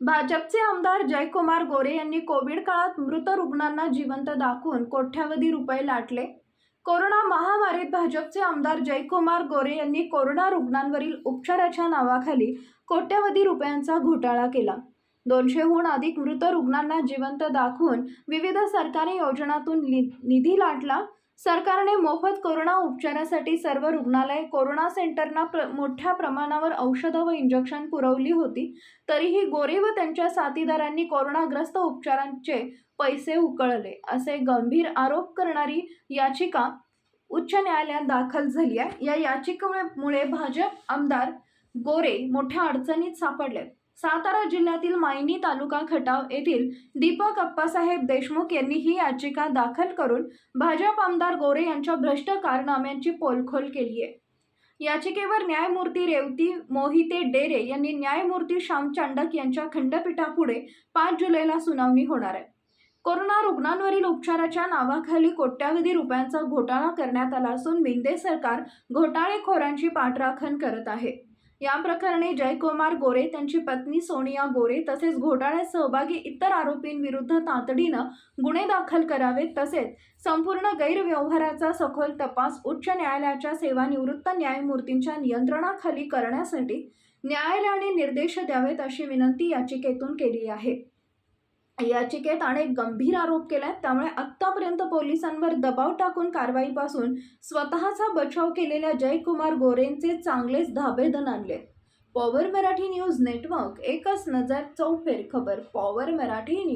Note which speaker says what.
Speaker 1: भाजपचे आमदार जयकुमार गोरे यांनी कोविड काळात मृत रुग्णांना जिवंत दाखवून कोट्यावधी रुपये लाटले. कोरोना महामारीत भाजपचे आमदार जयकुमार गोरे यांनी कोरोना रुग्णांवरील उपचाराच्या नावाखाली कोट्यावधी रुपयांचा घोटाळा केला. दोनशेहून अधिक मृत रुग्णांना जिवंत दाखवून विविध सरकारी योजनातून नि- निधी लाटला. सरकारने मोफत कोरोना उपचारासाठी सर्व रुग्णालय कोरोना सेंटरना प्र मोठ्या प्रमाणावर औषधं व इंजेक्शन पुरवली होती. तरीही गोरे व त्यांच्या साथीदारांनी कोरोनाग्रस्त उपचारांचे पैसे उकळले असे गंभीर आरोप करणारी याचिका उच्च न्यायालयात दाखल झाली आहे. या याचिकेमुळे भाजप आमदार गोरे मोठ्या अडचणीत सापडले सातारा जिल्ह्यातील मायनी तालुका खटाव येथील दीपक अप्पासाहेब देशमुख यांनी ही याचिका दाखल करून भाजप आमदार गोरे यांच्या भ्रष्ट कारनाम्यांची पोलखोल केली आहे. याचिकेवर न्यायमूर्ती रेवती मोहिते डेरे यांनी न्यायमूर्ती श्याम चांडक यांच्या खंडपीठापुढे पाच जुलैला सुनावणी होणार आहे. कोरोना रुग्णांवरील उपचाराच्या नावाखाली कोट्यावधी रुपयांचा घोटाळा करण्यात आला असून मिंदे सरकार घोटाळेखोरांची पाठराखण करत आहे. या प्रकरणी जयकुमार गोरे त्यांची पत्नी सोनिया गोरे तसेच घोटाळ्यात सहभागी इतर आरोपींविरुद्ध तातडीनं गुन्हे दाखल करावेत. तसेच संपूर्ण गैरव्यवहाराचा सखोल तपास उच्च न्यायालयाच्या सेवानिवृत्त न्यायमूर्तींच्या नियंत्रणाखाली करण्यासाठी न्यायालयाने निर्देश द्यावेत अशी विनंती याचिकेतून केली आहे. याचिकेत अनेक गंभीर आरोप केला आहेत त्यामुळे आत्तापर्यंत पोलिसांवर दबाव टाकून कारवाईपासून स्वतःचा बचाव केलेल्या जयकुमार गोरेंचे चांगलेच धाबेधन आणले पॉवर मराठी न्यूज नेटवर्क एकच नजर चौफेर खबर पॉवर मराठी न्यूज.